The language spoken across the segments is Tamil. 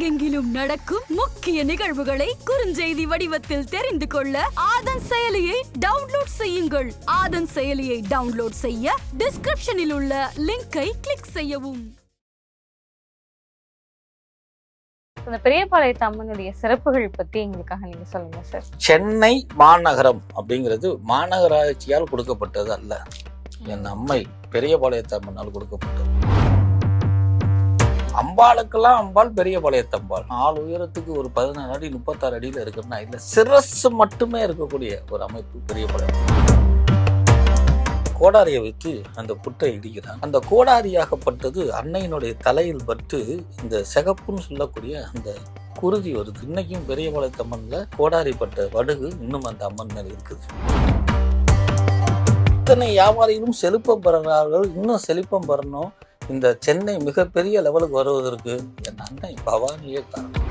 உலகெங்கிலும் நடக்கும் முக்கிய நிகழ்வுகளை குறுஞ்செய்தி வடிவத்தில் தெரிந்து கொள்ள ஆதன் செயலியை டவுன்லோட் செய்யுங்கள். ஆதன் செயலியை டவுன்லோட் செய்ய டிஸ்கிரிப்ஷனில் உள்ள லிங்கை கிளிக் செய்யவும். அந்த பெரியபாளையத்து அம்மனுடைய சிறப்புகள் பத்தி எங்களுக்காக நீங்க சொல்லுங்க சார் சென்னை மாநகரம் அப்படிங்கிறது மாநகராட்சியால் கொடுக்கப்பட்டது அல்ல என் அம்மை பெரியபாளையத்து அம்மனால் கொடுக்கப்பட்டது. அம்பாளுக்கெல்லாம் அம்பாள் பெரிய அம்பாள். நாலு உயரத்துக்கு ஒரு பதினாறு அடி முப்பத்தாறு அடியில் இருக்குன்னா இதில் சிரஸ் மட்டுமே இருக்கக்கூடிய ஒரு அமைப்பு பெரியபாளையம் கோடாரியை வைத்து அந்த புட்டை இடிக்கிறான். அந்த கோடாரியாகப்பட்டது அன்னையினுடைய தலையில் பட்டு இந்த சிகப்புன்னு சொல்லக்கூடிய அந்த குருதி வருது. இன்னைக்கும் பெரியபாளையத்து அம்மன்ல கோடாரிப்பட்ட வடுகு இன்னும் அந்த அம்மன் மேல இருக்குது. இத்தனை வியாபாரிகளும் செழிப்பம் பெறுகிறார்கள் இன்னும் செழிப்பம் பெறணும். இந்த சென்னை மிகப்பெரிய லெவலுக்கு வருவதற்கு என் அன்னை பவானியே காரணம்.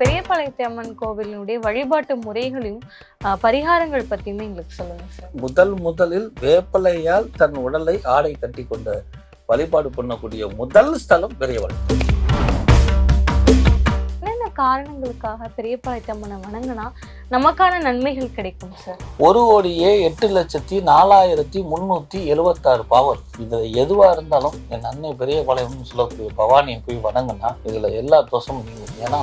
பெரியபாளையத்து அம்மன் கோவிலினுடைய வழிபாட்டு முறைகளையும் பரிகாரங்கள் பத்தியுமே எங்களுக்கு சொல்லுங்க சார். முதல் முதலில் வேப்பலையால் தன் உடலை ஆடை கட்டி கொண்ட வழிபாடு பண்ணக்கூடிய முதல் ஸ்தலம் என்னென்ன காரணங்களுக்காக பெரியபாளையத்து அம்மனை வணங்கினா நமக்கான நன்மைகள் கிடைக்கும் சார் ஒரு கோடியே எட்டு லட்சத்தி நாலாயிரத்தி முன்னூத்தி எழுவத்தாறு பவர் இதுல எதுவா இருந்தாலும் என் அன்னை பெரிய பாளையம்னு சொல்லக்கூடிய பவானியை போய் வணங்குனா இதுல எல்லா தோஷமும் நீங்கும். ஏன்னா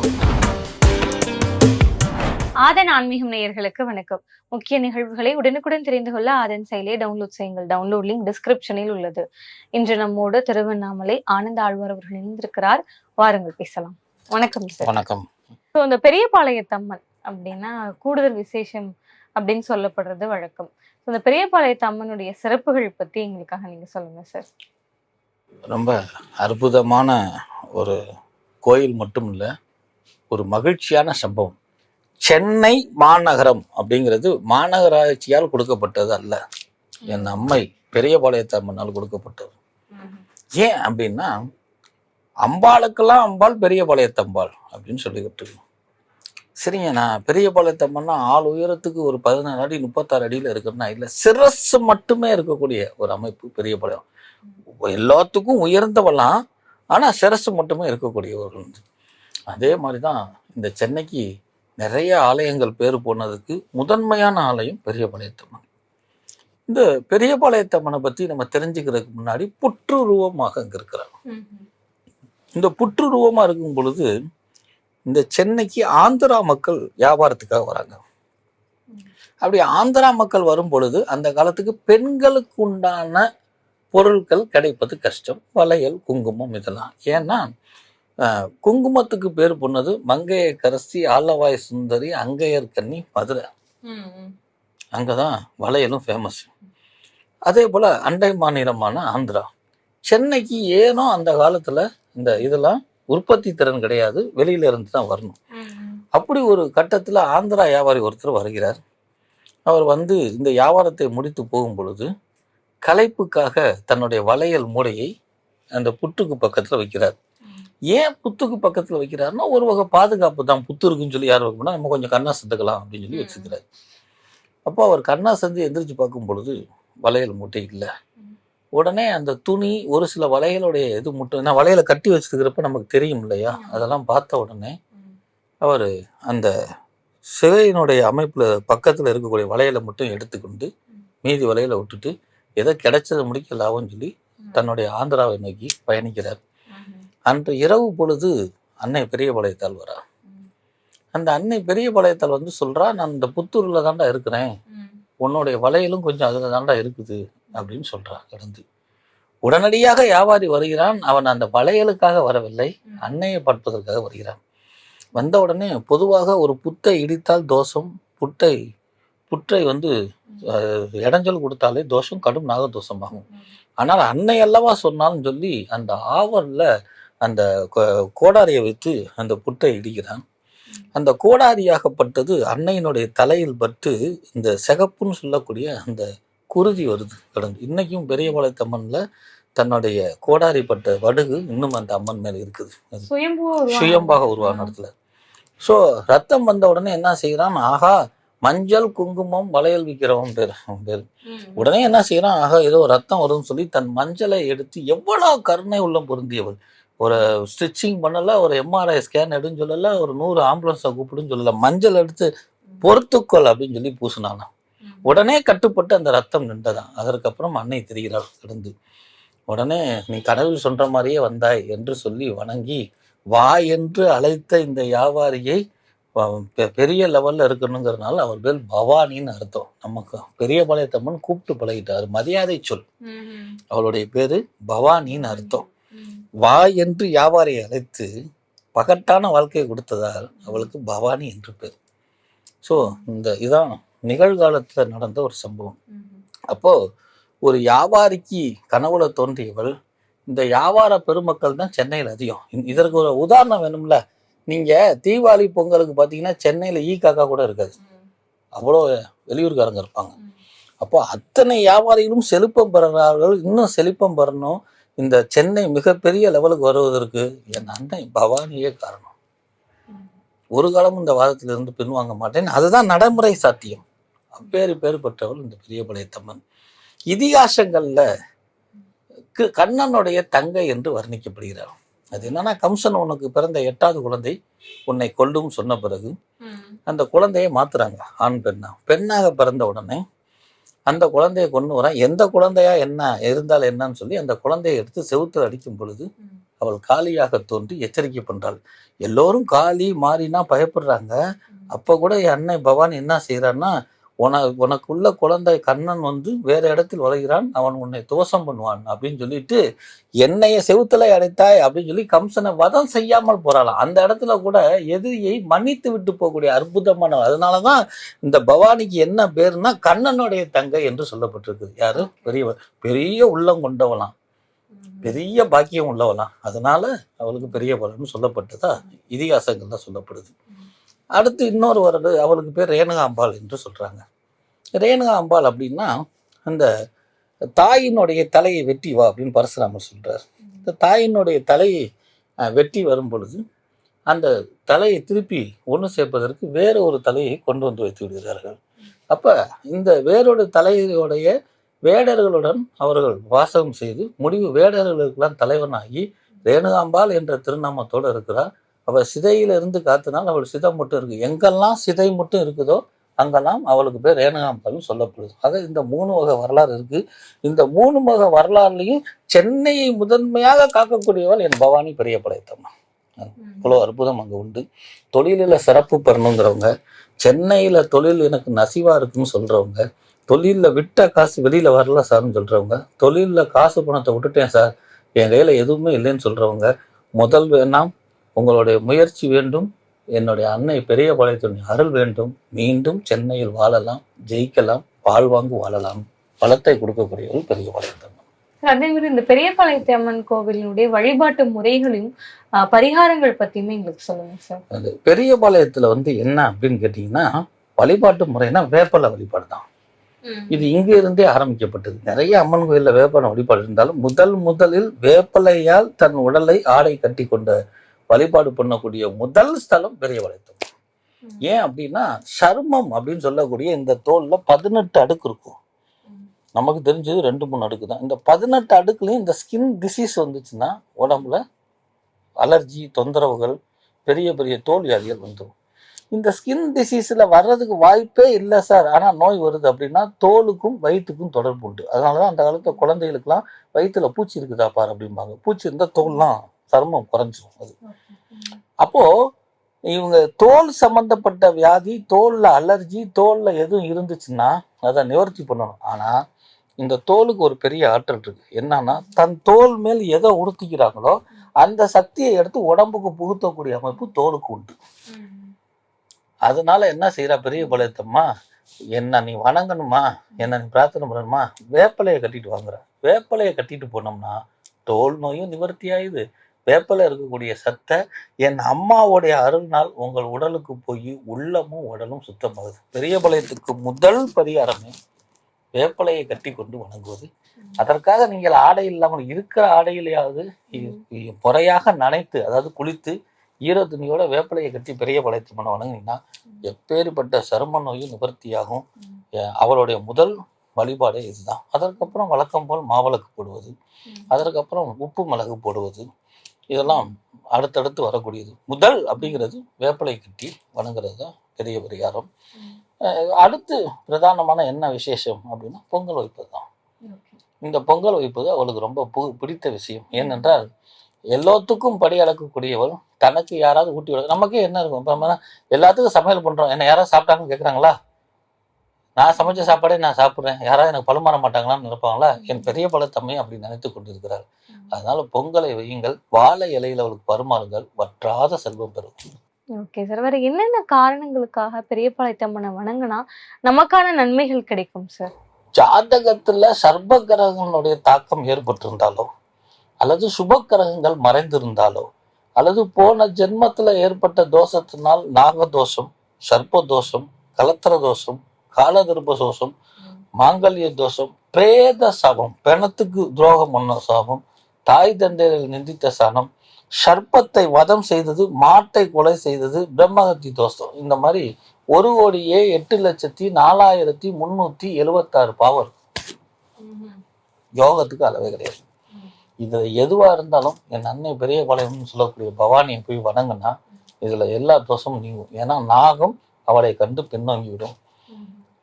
ஆதன் ஆன்மீகம் நேயர்களுக்கு வணக்கம். முக்கிய நிகழ்வுகளை உடனுக்குடன் தெரிந்து கொள்ள ஆதன் செயலியை டவுன்லோட் செய்யுங்கள். டவுன்லோட் லிங்க் டிஸ்கிரிப்ஷனில் உள்ளது. இன்று நம்மோடு திருவண்ணாமலை ஆனந்த ஆழ்வார் அவர்கள் இணைந்திருக்கிறார். வாருங்கள் பேசலாம். வணக்கம் சார் வணக்கம். ஸோ இந்த பெரியபாளையத்தம்மன் அப்படின்னா கூடுதல் விசேஷம் அப்படின்னு சொல்லப்படுறது வழக்கம். ஸோ இந்த பெரியபாளையத்து அம்மனுடைய சிறப்புகள் பத்தி எங்களுக்காக நீங்க சொல்லுங்க சார் ரொம்ப அற்புதமான ஒரு கோயில் மட்டும் இல்ல ஒரு மகிழ்ச்சியான சம்பவம். சென்னை மாநகரம் அப்படிங்கிறது மாநகராட்சியால் கொடுக்கப்பட்டது அல்ல. என் அம்மை பெரியபாளையத்து அம்மனால் கொடுக்கப்பட்டது. ஏன் அப்படின்னா அம்பாளுக்கெல்லாம் அம்பாள் பெரிய பாளையத்தம்பாள் அப்படின்னு சொல்லிக்கிட்டு இருக்கோம். சரிங்க நான் பெரியபாளையத்து ஆள் உயரத்துக்கு ஒரு பதினாறு அடி முப்பத்தாறு அடியில் இருக்குன்னா இல்லை சிரஸ் மட்டுமே இருக்கக்கூடிய ஒரு அமைப்பு பெரிய பாளையம் எல்லாத்துக்கும் உயர்ந்தவெல்லாம் ஆனால் சிரசு மட்டுமே இருக்கக்கூடியவர்கள் வந்து. அதே மாதிரி தான் இந்த சென்னைக்கு நிறைய ஆலயங்கள் பேர் போனதுக்கு முதன்மையான ஆலயம் பெரியபாளையத்தம்மன் இந்த பெரியபாளையத்தம்மனை பற்றி நம்ம தெரிஞ்சுக்கிறதுக்கு முன்னாடி புற்றுருவமாக அங்கே இருக்கிறாங்க இந்த புற்றுருவமாக இருக்கும் பொழுது இந்த சென்னைக்கு ஆந்திரா மக்கள் வியாபாரத்துக்காக வராங்க. அப்படி ஆந்திரா மக்கள் வரும் பொழுது அந்த காலத்துக்கு பெண்களுக்கு உண்டான பொருட்கள் கிடைப்பது கஷ்டம். வளையல் குங்குமம் இதெல்லாம். ஏன்னா குங்குமத்துக்கு பேர் பொன்னது மங்கையக்கரசி ஆலவாய் சுந்தரி அங்கையர் கன்னி மதுரை. அங்கதான் வளையலும் ஃபேமஸ் அதே போல அண்டை மாநிலமான ஆந்திரா. சென்னைக்கு ஏனோ அந்த காலத்துல இந்த இதெல்லாம் உற்பத்தி திறன் கிடையாது. வெளியில இருந்து தான் வரணும். அப்படி ஒரு கட்டத்துல ஆந்திரா வியாபாரி ஒருத்தர் வருகிறார். அவர் வந்து இந்த வியாபாரத்தை முடித்து போகும் பொழுது களைப்புக்காக தன்னுடைய வளையல் மூடையை அந்த புற்றுக்கு பக்கத்துல வைக்கிறார். ஏன் புத்துக்கு பக்கத்துல வைக்கிறாருன்னா ஒரு வகை பாதுகாப்பு தான். புத்து இருக்குன்னு சொல்லி யார் வைக்கணும்னா நம்ம கொஞ்சம் கண்ணா சத்துக்கலாம் அப்படின்னு சொல்லி வச்சுக்கிறார். அப்போ அவர் கண்ணா சந்து எந்திரிச்சு பார்க்கும் பொழுது வளையல் மூட்டை இல்லை. உடனே அந்த துணி ஒரு சில வளையலுடைய இது மட்டும் ஏன்னா வளையலை கட்டி வச்சிருக்கிறப்ப நமக்கு தெரியும் இல்லையா? அதெல்லாம் பார்த்த உடனே அவர் அந்த சிலையினுடைய அமைப்புல பக்கத்துல இருக்கக்கூடிய வளையலை மட்டும் எடுத்துக்கொண்டு மீதி வளையலை விட்டுட்டு எதை கிடைச்சதை முடிக்க லாபம்னு சொல்லி தன்னுடைய ஆந்திராவை நோக்கி பயணிக்கிறார். அன்று இரவு பொழுது அன்னை பெரியபாளையத்தால் வரா. அந்த அன்னை பெரியபாளையத்தால் வந்து சொல்றா நான் இந்த புத்தூர்ல தாண்டா இருக்கிறேன். உன்னுடைய வளையலும் கொஞ்சம் அதுல தாண்டா இருக்குது. அப்படின்னு சொல்றா கடந்து. உடனடியாக வியாபாரி வருகிறான். அவன் அந்த வளையலுக்காக வரவில்லை. அன்னையை பார்ப்பதற்காக வருகிறான். வந்த உடனே பொதுவாக ஒரு புத்தை இடித்தால் தோஷம் புட்டை புற்றை வந்து இடைஞ்சல் கொடுத்தாலே தோஷம் கடும் நாக தோஷமாகும் ஆனால் அன்னை அல்லவா சொன்னாலும் சொல்லி அந்த ஆவல்ல அந்த கோ- கோடாரியை வைத்து அந்த புட்டை இடிக்கிறான். அந்த கோடாரியாகப்பட்டது அன்னையினுடைய தலையில் பட்டு இந்த சிகப்புன்னு சொல்லக்கூடிய அந்த குருதி வருது கடந்து. இன்னைக்கும் பெரியபாளையத்தம்மன்ல தன்னுடைய கோடாரிப்பட்ட வடுகு இன்னும் அந்த அம்மன் மேல இருக்குது. சுயம்பாக உருவான இடத்துல. ஸோ ரத்தம் வந்த உடனே என்ன செய்யறான் ஆகா மஞ்சள் குங்குமம் வளையல் விற்கிறவன் பேர் பேர். உடனே என்ன செய்யறான் ஆகா ஏதோ ரத்தம் வரும்னு சொல்லி தன் மஞ்சளை எடுத்து எவ்வளவு கருணை உள்ளம் பொருந்தியவள். ஒரு ஸ்டிச்சிங் பண்ணல ஒரு எம்ஆர்ஐ ஸ்கேன் எடுன்னு சொல்லல ஒரு நூறு ஆம்புலன்ஸை கூப்பிடுன்னு சொல்லல. மஞ்சள் எடுத்து பொறுத்துக்கொள் அப்படின்னு சொல்லி பூசினானா உடனே கட்டுப்பட்டு அந்த ரத்தம் நின்றதான் அதற்கப்புறம் அன்னை தெரிகிறாள் கிடந்து. உடனே நீ கனவில் சொல்ற மாதிரியே வந்தாய் என்று சொல்லி வணங்கி வா என்று அழைத்த இந்த வியாபாரியை பெரிய லெவல்ல இருக்கணுங்கிறதுனால அவர் பேர் பவானின்னு அர்த்தம். நமக்கு பெரிய பாளையத்தம்மன் கூப்பிட்டு பழகிட்டார். மரியாதை சொல். அவளுடைய பேரு பவானின்னு அர்த்தம். வா என்று வியாபாரியை அழைத்து பகட்டான வாழ்க்கையை கொடுத்ததால் அவளுக்கு பவானி என்று பேர். ஸோ இந்த இதான் நிகழ்காலத்துல நடந்த ஒரு சம்பவம். அப்போ ஒரு வியாபாரிக்கு கனவுல தோன்றியவள் இந்த வியாபார பெருமக்கள் தான் சென்னையில் அதிகம். இதற்கு ஒரு உதாரணம் வேணும்ல. நீங்க தீபாவளி பொங்கலுக்கு பார்த்தீங்கன்னா சென்னையில் ஈ காக்கா கூட இருக்காது. அவ்வளோ வெளியூர்காரங்க இருப்பாங்க. அப்போ அத்தனை வியாபாரிகளும் செழிப்பம் பெறுறார்கள் இன்னும் செழிப்பம் பெறணும். இந்த சென்னை மிகப்பெரிய லெவலுக்கு வருவதற்கு என் அன்னை பவானியே காரணம். ஒரு காலமும் இந்த வாதத்திலிருந்து பின்வாங்க மாட்டேன். அதுதான் நடைமுறை சாத்தியம். அப்பேறு பேர் பெற்றவள் இந்த பெரிய பழையத்தம்மன். இதிகாசங்கள்ல கண்ணனுடைய தங்கை என்று வர்ணிக்கப்படுகிறார் அது என்னன்னா கம்சன் உனக்கு பிறந்த எட்டாவது குழந்தை உன்னை கொல்லும் சொன்ன பிறகு அந்த குழந்தையை மாத்துறாங்க ஆண் பெண்ணா. பெண்ணாக பிறந்த உடனே அந்த குழந்தையை கொண்டு வரான். எந்த குழந்தையா என்ன இருந்தால் என்னன்னு சொல்லி அந்த குழந்தையை எடுத்து செவுத்துல அடிக்கும் பொழுது அவள் காளியாக தோன்றி எச்சரிக்கை பண்றாள். எல்லோரும் காளி மாறினா பயப்படுறாங்க. அப்ப கூட என் அன்னை பவானி என்ன செய்யறான்னா உன உனக்குள்ள குழந்தை கண்ணன் வந்து வேற இடத்தில் வளைகிறான் அவன் உன்னை தோஷம் பண்ணுவான் அப்படின்னு சொல்லிட்டு என்னைய செவுத்துல அடைத்தாய் அப்படின்னு சொல்லி கம்சனை வதம் செய்யாமல் போறாளாம். அந்த இடத்துல கூட எதிரியை மன்னித்து விட்டு போகக்கூடிய அற்புதமான அதனாலதான் இந்த பவானிக்கு என்ன பேருன்னா கண்ணனுடைய தங்கை என்று சொல்லப்பட்டிருக்கு யாரு? பெரிய பெரிய உள்ளம் கொண்டவளாம். பெரிய பாக்கியம் உள்ளவளாம். அதனால அவளுக்கு பெரிய பலன்னு சொல்லப்பட்டதா? இதிகாசங்கள்ல சொல்லப்படுது. அடுத்து இன்னொரு வருடம் அவளுக்கு பேர் ரேணுகாம்பாள் என்று சொல்கிறாங்க ரேணுகா அம்பாள் அப்படின்னா அந்த தாயினுடைய தலையை வெட்டி வா அப்படின்னு பரசுராமர் சொல்கிறார் இந்த தாயினுடைய தலையை வெட்டி வரும் பொழுது அந்த தலையை திருப்பி ஒன்று சேர்ப்பதற்கு வேற ஒரு தலையை கொண்டு வந்து வைத்து விடுகிறார்கள். அப்போ இந்த வேறொரு தலையுடைய வேடர்களுடன் அவர்கள் வாசகம் செய்து முடிவு வேடர்களுக்கெல்லாம் தலைவனாகி ரேணுகாம்பாள் என்ற திருநாமத்தோடு இருக்கிறார். அவள் சிதையிலிருந்து காத்தினால் அவள் சிதை மட்டும் இருக்குது எங்கெல்லாம் சிதை மட்டும் இருக்குதோ அங்கெல்லாம் அவளுக்கு பேர் ரேணுகாம்பாள்னு சொல்லப்படுது. ஆக இந்த மூணு வகை வரலாறு இருக்குது இந்த மூணு வகை வரலாறுலையும் சென்னையை முதன்மையாக காக்கக்கூடியவள் என் பவானி பெரிய படைத்தம்மா இவ்வளோ அற்புதம் அங்கே உண்டு. தொழிலில் சிறப்பு பெறணுங்கிறவங்க சென்னையில் தொழில் எனக்கு நசிவாக இருக்குன்னு சொல்கிறவங்க தொழிலில் விட்ட காசு வெளியில் வரல சார்னு சொல்கிறவங்க தொழிலில் காசு பணத்தை விட்டுட்டேன் சார் என் கையில் எதுவுமே இல்லைன்னு சொல்கிறவங்க முதல் வேணாம் உங்களுடைய முயற்சி வேண்டும். என்னுடைய அன்னை பெரிய பாளையத்தினுடைய அருள் வேண்டும். மீண்டும் சென்னையில் வாழலாம் ஜெயிக்கலாம் வாழ்வாங்கு வாழலாம். பலத்தை கொடுக்கக்கூடியவர்கள் பெரிய பாளையத்தம்மன் அதே மாதிரி இந்த பெரியபாளையத்து அம்மன் கோவிலினுடைய வழிபாட்டு முறைகளையும் பரிகாரங்கள் பத்தியுமே எங்களுக்கு சொல்லுங்க சார். அது பெரிய பாளையத்துல வந்து என்ன அப்படின்னு கேட்டிங்கன்னா வழிபாட்டு முறைனா வேப்பலை வழிபாடு தான். இது இங்க இருந்தே ஆரம்பிக்கப்பட்டது. நிறைய அம்மன் கோயில்ல வேப்பலை வழிபாடு இருந்தாலும் முதல் முதலில் வேப்பலையால் தன் உடலை ஆடை கட்டி கொண்ட வழிபாடு பண்ணக்கூடிய முதல் ஸ்தலம் பெரிய பாளையத்தம் ஏன் அப்படின்னா சர்மம் அப்படின்னு சொல்லக்கூடிய இந்த தோல்ல பதினெட்டு அடுக்கு இருக்கும். நமக்கு தெரிஞ்சது ரெண்டு மூணு அடுக்கு தான். இந்த பதினெட்டு அடுக்குலையும் இந்த ஸ்கின் டிசீஸ் வந்துச்சுன்னா உடம்புல அலர்ஜி தொந்தரவுகள் பெரிய பெரிய தோல் வியாதிகள் வந்துடும் இந்த ஸ்கின் டிசீஸில் வர்றதுக்கு வாய்ப்பே இல்லை சார். ஆனால் நோய் வருது அப்படின்னா தோலுக்கும் வயிற்றுக்கும் தொடர்பு உண்டு. அதனால தான் அந்த காலத்தில் குழந்தைகளுக்குலாம் வயிற்றுல பூச்சி இருக்குதா பார் அப்படிம்பாங்க. பூச்சி இருந்தால் தோல்லாம். சருமம் குறைஞ்சிரும் அது. அப்போ இவங்க தோல் சம்பந்தப்பட்ட வியாதி தோல்ல அலர்ஜி தோல்ல எதுவும் இருந்துச்சுன்னா அதை நிவர்த்தி பண்ணணும். ஆனா இந்த தோலுக்கு ஒரு பெரிய ஆற்றல் இருக்கு. என்னன்னா தன் தோல் மேல் எதை உடுத்திக்கிறாங்களோ அந்த சக்தியை எடுத்து உடம்புக்கு புகுத்தக்கூடிய அமைப்பு தோலுக்கு உண்டு. அதனால என்ன செய்யறா பெரிய பலத்தம்மா? என்ன நீ வணங்கணுமா? என்ன நீ பிரார்த்தனை பண்ணணுமா? வேப்பலையை கட்டிட்டு வாங்குற. வேப்பலையை கட்டிட்டு போனோம்னா தோல் நோயும் நிவர்த்தி ஆயுது. வேப்பலை இருக்கக்கூடிய சத்தை என் அம்மாவுடைய அருள்னால் உங்கள் உடலுக்கு போய் உள்ளமும் உடலும் சுத்தமாகுது. பெரிய பலயத்துக்கு முதல் பரிகாரமே வேப்பலையை கட்டி கொண்டு வணங்குவது. அதற்காக நீங்கள் ஆடை இல்லாமல் இருக்கிற ஆடையிலேயாவது முறையாக நனைத்து அதாவது குளித்து ஈர துணியோட வேப்பலையை கட்டி பெரிய பலயத்து பண்ண வணங்கினீங்கன்னா எப்பேற்பட்ட சரும நோயும் நிவர்த்தியாகும். அவளுடைய முதல் வழிபாடே இதுதான். அதற்கப்புறம் வழக்கம் போல் மாவிளக்கு போடுவது. அதற்கப்புறம் உப்பு மிளகு போடுவது. இதெல்லாம் அடுத்தடுத்து வரக்கூடியது. முதல் அப்படிங்கிறது வேப்பிலை கட்டி வணங்குறது தான் பெரிய பரிகாரம். அடுத்து பிரதானமான என்ன விசேஷம் அப்படின்னா பொங்கல் வைப்பது தான். இந்த பொங்கல் வைப்பது அவளுக்கு ரொம்ப பு- பிடித்த விஷயம். ஏனென்றால் எல்லாத்துக்கும் படி அளக்கக்கூடியவள் தனக்கு யாராவது ஊட்டி விட நமக்கே என்ன இருக்கும்? இப்போ எல்லாத்துக்கும் சமையல் பண்றோம். என்ன யாராவது சாப்பிட்டாங்கன்னு கேட்குறாங்களா நான் சமைச்ச சாப்பாடே நான் சாப்பிட்றேன். யாராவது எனக்கு பழுமாற மாட்டாங்களான்னு நினைப்பாங்களா? என் பெரிய பழத்தம்மை அப்படி நினைத்து கொண்டிருக்கிறார். அதனால பொங்கலை வையுங்கள். வாழை இலையில அவளுக்கு பருமாறுங்கள் வற்றாத செல்வம் பெறும். Okay sir. வேற என்னென்ன காரணங்களுக்காக பெரிய பாளையத்தம்மனை வணங்கினா நமக்கான நன்மைகள் கிடைக்கும் சார்? ஜாதகத்துல சர்ப கிரகங்களுடைய தாக்கம் ஏற்பட்டிருந்தாலோ அல்லது சுப கிரகங்கள் மறைந்திருந்தாலோ அல்லது போன ஜென்மத்துல ஏற்பட்ட தோஷத்தினால் நாகதோஷம் சர்ப்ப தோஷம் கலத்திர தோஷம் காலதர்ப தோஷம் மாங்கல்ய தோஷம் பிரேத சாபம் பிணத்துக்கு துரோகம் பண்ண சாபம் தாய் தந்தையர்கள் நிந்தித்த சாணம் சர்ப்பத்தை வதம் செய்தது மாட்டை கொலை செய்தது பிரம்மகத்தி தோஷம். இந்த மாதிரி ஒரு கோடியே எட்டு லட்சத்தி நாலாயிரத்தி முன்னூத்தி எழுவத்தாறு பாவர் யோகத்துக்கு அளவே கிடையாது. இதுல எதுவா இருந்தாலும் என் அன்னை பெரிய பாளையம்னு சொல்லக்கூடிய பவானியை போய் வணங்குனா இதுல எல்லா தோஷமும் நீங்கும். ஏன்னா நாகம் அவளை கண்டு பின்னோங்கிவிடும்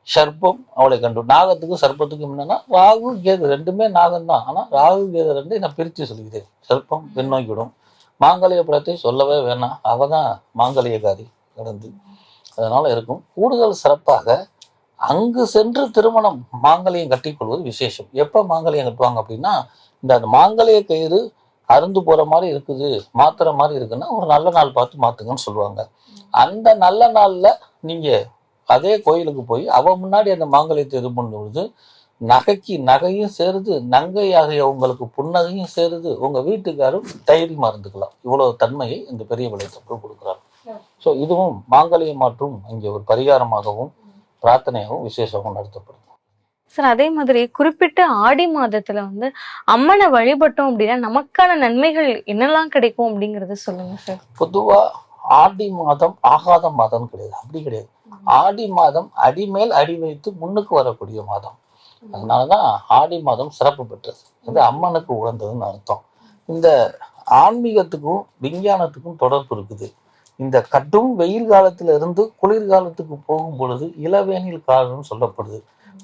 சர்ப்பம் அவளை கண்டு நாகத்துக்கு சர்ப்பத்துக்கும் என்னன்னா ராகு கேது ரெண்டுமே நாகம் தான் ஆனால் ராகு கேது ரெண்டு நான் பிரித்து சொல்கிறேன் சர்ப்பம் பின்னோக்கி விடும் மாங்கல்ய படத்தை சொல்லவே வேணாம். அவ தான் மாங்கல்யக்காரி கடந்து. அதனால் இருக்கும். கூடுதல் சிறப்பாக அங்கு சென்று திருமணம் மாங்கல்யம் கட்டிக்கொள்வது விசேஷம். எப்போ மாங்கல்யம் கட்டுவாங்க அப்படின்னா இந்த அந்த மாங்கல்ய கயிறு அருந்து போகிற மாதிரி இருக்குது மாத்துற மாதிரி இருக்குன்னா ஒரு நல்ல நாள் பார்த்து மாற்றுங்கன்னு சொல்லுவாங்க. அந்த நல்ல நாளில் நீங்கள் அதே கோயிலுக்கு போய் அவ முன்னாடி அந்த மாங்கல்யத்தை இது பண்ணும்பொழுது நகைக்கு நகையும் சேருது நங்கையாகிய உங்களுக்கு புன்னகையும் சேருது. உங்க வீட்டுக்காரும் தைரியமா இருந்துக்கலாம். இவ்வளவு தன்மையை இந்த பெரிய விளைச்சல் கொடுக்குறாரு. ஸோ இதுவும் மாங்கல்ய மாற்றும் இங்கே ஒரு பரிகாரமாகவும் பிரார்த்தனையாகவும் விசேஷமாகவும் நடத்தப்படும் சார் அதே மாதிரி குறிப்பிட்ட ஆடி மாதத்துல வந்து அம்மனை வழிபட்டோம் அப்படின்னா நமக்கான நன்மைகள் என்னெல்லாம் கிடைக்கும் அப்படிங்கறத சொல்லுங்க சார் பொதுவா ஆடி மாதம் ஆகாத மாதம் கிடையாது. அப்படி கிடையாது. ஆடி மாதம் அடிமேல் அடி வைத்து முன்னுக்கு வரக்கூடிய மாதம். அதனாலதான் ஆடி மாதம் சிறப்பு பெற்றது. இது அம்மனுக்கு உகந்ததுன்னு அர்த்தம். இந்த ஆன்மீகத்துக்கும் விஞ்ஞானத்துக்கும் தொடர்பு இருக்குது. இந்த கடும் வெயில் காலத்துல இருந்து குளிர்காலத்துக்கு போகும் பொழுது இளவேனில் காலம்னு சொல்லப்படுது.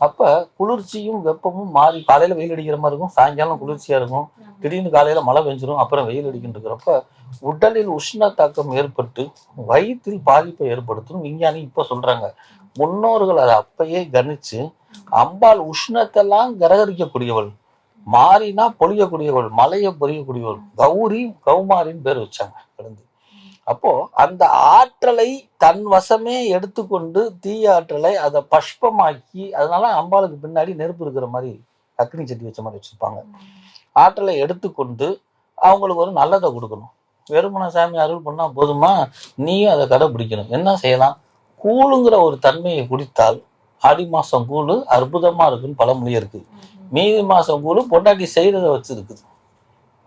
அப்ப குளிர்ச்சியும் வெப்பமும் மாறி காலையில வெயில் அடிக்கிற மாதிரி இருக்கும் சாயங்காலம் குளிர்ச்சியா இருக்கும். திடீர்னு காலையில மழை பெஞ்சிரும் அப்புறம் வெயில் அடிக்கின்றிருக்கிறப்ப உடலில் உஷ்ண தாக்கம் ஏற்பட்டு வயிற்றில் பாதிப்பை ஏற்படுத்தும் விஞ்ஞானி இப்ப சொல்றாங்க. முன்னோர்கள் அதை அப்பயே கணிச்சு அம்பாள் உஷ்ணத்தெல்லாம் கிரகரிக்கக்கூடியவள் மாறினா பொழியக்கூடியவள் மலையை பொழியக்கூடியவள் கௌரி கௌமாரின்னு பேர் வச்சாங்க கடந்து. அப்போ அந்த ஆற்றலை தன் வசமே எடுத்துக்கொண்டு தீய ஆற்றலை அதை பஷ்பமாக்கி அதனால அம்பாளுக்கு பின்னாடி நெருப்பு இருக்கிற மாதிரி அக்னி சட்டி வச்ச மாதிரி வச்சிருப்பாங்க. ஆற்றலை எடுத்துக்கொண்டு அவங்களுக்கு ஒரு நல்லதை கொடுக்கணும். வெறுமன சாமி அருள் பண்ணா போதுமா? நீயும் அதை கடைபிடிக்கணும். என்ன செய்யலாம்? கூழுங்கிற ஒரு தன்மையை குடித்தால் ஆடி மாசம் கூழு அற்புதமா இருக்குன்னு பழமொழி இருக்கு. மீதி மாசம் கூழு பொண்டாட்டி செய்யறத வச்சு இருக்குது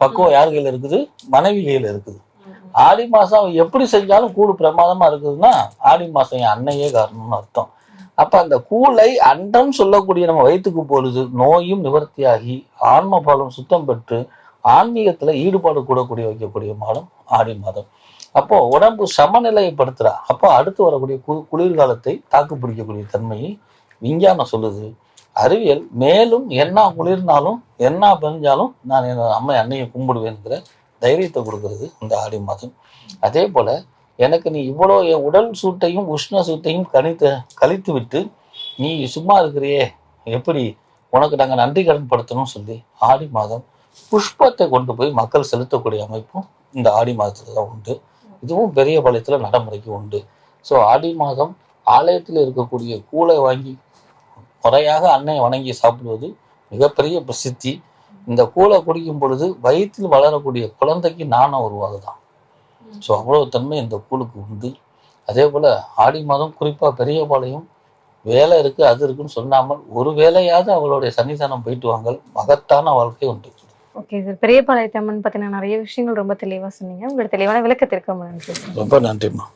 பக்குவம் யார் கையில இருக்குது? மனைவி கையில இருக்குது. ஆடி மாதம் அவன் எப்படி செஞ்சாலும் கூடு பிரமாதமாக இருக்குதுன்னா ஆடி மாதம் என் அன்னையே காரணம்னு அர்த்தம். அப்போ அந்த கூலை அன்றம் சொல்லக்கூடிய நம்ம வயிற்றுக்கு பொழுது நோயும் நிவர்த்தியாகி ஆன்ம பலம் சுத்தம் பெற்று ஆன்மீகத்தில் ஈடுபாடு கூடக்கூடிய வைக்கக்கூடிய மாதம் ஆடி மாதம். அப்போ உடம்பு சமநிலைப்படுத்துகிறா அப்போ அடுத்து வரக்கூடிய கு குளிர்காலத்தை தாக்கு பிடிக்கக்கூடிய தன்மையை விஞ்ஞானம் சொல்லுது. அறிவியல் மேலும் என்ன குளிர்னாலும் என்ன பெஞ்சாலும் நான் என் அம்மை அன்னையை கும்பிடுவேங்கிற தைரியத்தை கொடுக்கறது இந்த ஆடி மாதம். அதே போல் எனக்கு நீ இவ்வளோ என் உடல் சூட்டையும் உஷ்ண சூட்டையும் கணித்து கழித்து விட்டு நீ சும்மா இருக்கிறியே எப்படி உனக்கு நாங்கள் நன்றி கடன் படுத்தணும்னு சொல்லி ஆடி மாதம் புஷ்பத்தை கொண்டு போய் மக்கள் செலுத்தக்கூடிய அமைப்பும் இந்த ஆடி மாதத்தில் தான் உண்டு. இதுவும் பெரிய பாளையத்தில் நடைமுறைக்கு உண்டு. ஸோ ஆடி மாதம் ஆலயத்தில் இருக்கக்கூடிய கூளை வாங்கி முறையாக அன்னை வணங்கி சாப்பிடுவது மிகப்பெரிய பிரசித்தி. இந்த கூளை குடிக்கும் பொழுது வயிற்றில் வளரக்கூடிய குழந்தைக்கு நாணம் உருவாகுதான். ஸோ அவ்வளவு தன்மை இந்த கூழுக்கு உண்டு. அதே போல ஆடி மாதம் குறிப்பா பெரியபாளையம் வேலை இருக்கு அது இருக்குன்னு சொன்னாமல் ஒரு வேலையாவது அவளுடைய சன்னிதானம் போயிட்டு வாங்கள் மகத்தான வாழ்க்கை உண்டு. ஓகே சார் பெரிய பாளையத்தம்மன் பத்தின நிறைய விஷயங்கள் ரொம்ப தெளிவா சொன்னீங்க. உங்களோட தெளிவான விளக்கத்திற்கு ரொம்ப நன்றி. ரொம்ப நன்றிம்மா.